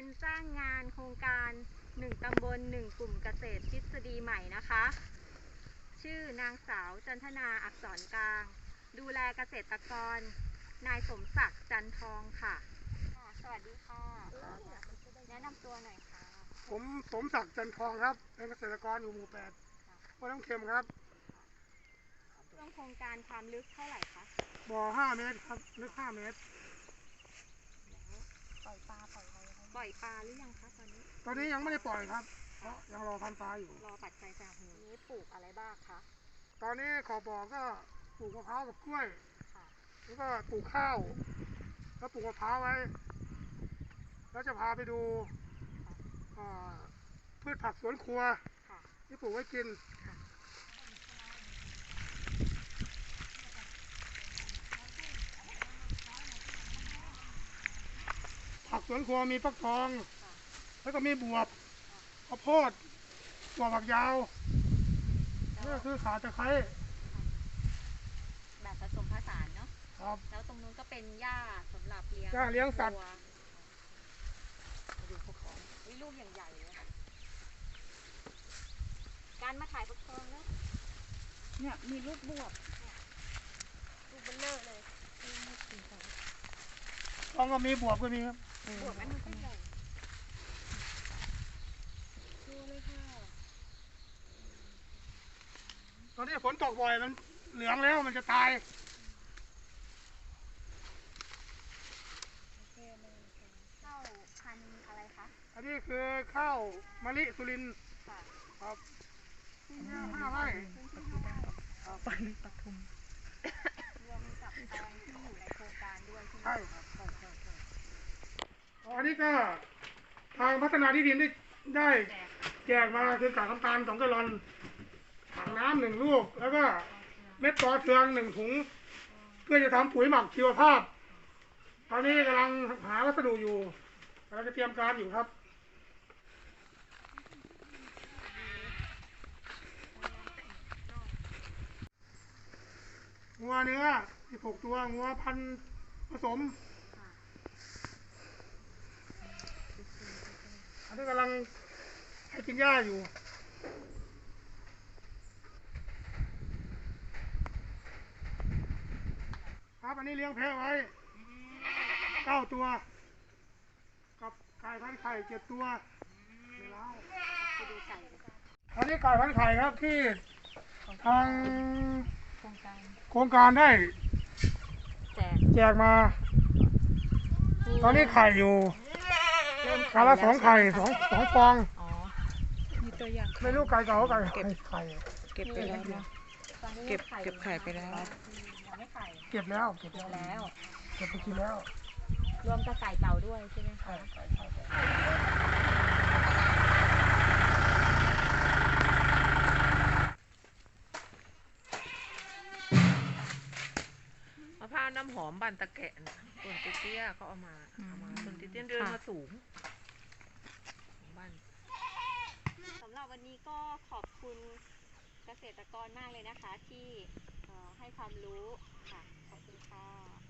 เป็นจ้างงานโครงการ 1 ตำบล 1 กลุ่มเกษตรทฤษฎีใหม่นะคะ ชื่อนางสาวจันทนาอักษรกลาง ดูแลเกษตรกร นายสมศักดิ์จันทองค่ะ สวัสดีค่ะ แนะนำตัวหน่อยค่ะ ผมสมศักดิ์จันทองครับ เป็นเกษตรกรอยู่หมู่แปดบ้านน้ำเค็มครับช่วงโครงการความลึกเท่าไหร่คะ บ่อห้าเมตรครับ ลึกห้าเมตร ปล่อยปลาปล่อยอะไร ปล่อยปลาหรือยังคะตอนนี้ ตอนนี้ยังไม่ได้ปล่อยครับ เพราะยังรอพันธุ์ปลาอยู่ รอปัจจัยจากหูนี้ปลูกอะไรบ้างคะ ตอนนี้ขอบ่อก็ปลูกมะพร้าวกับกล้วย ค่ะ แล้วก็ปลูกข้าว แล้วปลูกมะพร้าวไว้ แล้วจะพาไปดูอ่าพืชผักสวนครัวค่ะ ที่ปลูกไว้กินผัก สวนครัวมีฟักทอง แล้วก็มีบวบข้าวโพดถั่วฝักยาวนี่ก็คือขาตะไคร้แบบผสมผสานเนาะครับ แล้วตรงนู้นก็เป็นหญ้าสำหรับเลี้ยงหญ้าเลี้ยงสัตว์ วัววิลูกอย่างใหญ่เลยค่ะการมาถ่ายฟักทองเนาะเนี่ยมีลูกบวบลูกเบลเลอร์เลย ทองก็มีบวบก็มีครับ บวกอันนี้ก็ใหญ่ดูเลยค่ะตอนนี้ฝนตกบ่อยมันเหลืองแล้วมันจะตายเข้าพันธุ์อะไรคะ อันนี้คือข้าวมะลิสุรินทร์ค่ะครับอันนี้ห้าไร่ปันปทุมรวมกับแปลงที่อยู่ในโครงการด้วยใช่ไหม ใช่ครับใช่ใช่ใช่อั นนี้ก็ทางพัฒนาที่ดินได้ได้แจกมาคือกากน้ำตาลสองแกลลอนถังน้ำหนึ่งลูก แล้วก็เม็ดปอเทืองหนึ่งถุง เพื่อจะทำปุ๋ยหมักชีวภาพ ตอนนี้กำลังหาวัสดุอยู่กำลังจะเตรียมการอยู่ครับงัวเนื้อ16ตัวงัวพันผสม อันนี้กำลังให้กินหญ้าอยู่ครับอันนี้เลี้ยงแพะไว้เก้าตัว กับไก่พันไข่เจ็ดตัวอันนี้ไก่พันไข่ครับที่ทางโครงการได้ แจกมา ตอนนี้ไข่อยู่ เริ่มกาละสองไข่สองสองฟอง อ๋อ มีตัวอย่างไม่รู้ไก่เก่าไก่ไข่ไข่เก็บไปแล้วเนาะตอนนี้เก็บไข่เก็บไข่ไปแล้ว ยังไม่ไข่เก็บแล้วเก็บเก็บแล้วแล้ว เก็บไปกินแล้ว รวมกับไก่เก่าด้วยใช่ไหมใช่คะใช่ใช่ใช่มะพร้าวน้ำหอมบันตะแกะน่ะต้นเตี้ยๆเขาเอามาเอามา ต้นเตี้ยๆเดินมาสูงบ้านสำหรับวันนี้ก็ขอบคุณเกษตรกรมากเลยนะคะ ที่เอ่อให้ความรู้ค่ะขอบคุณค่ะ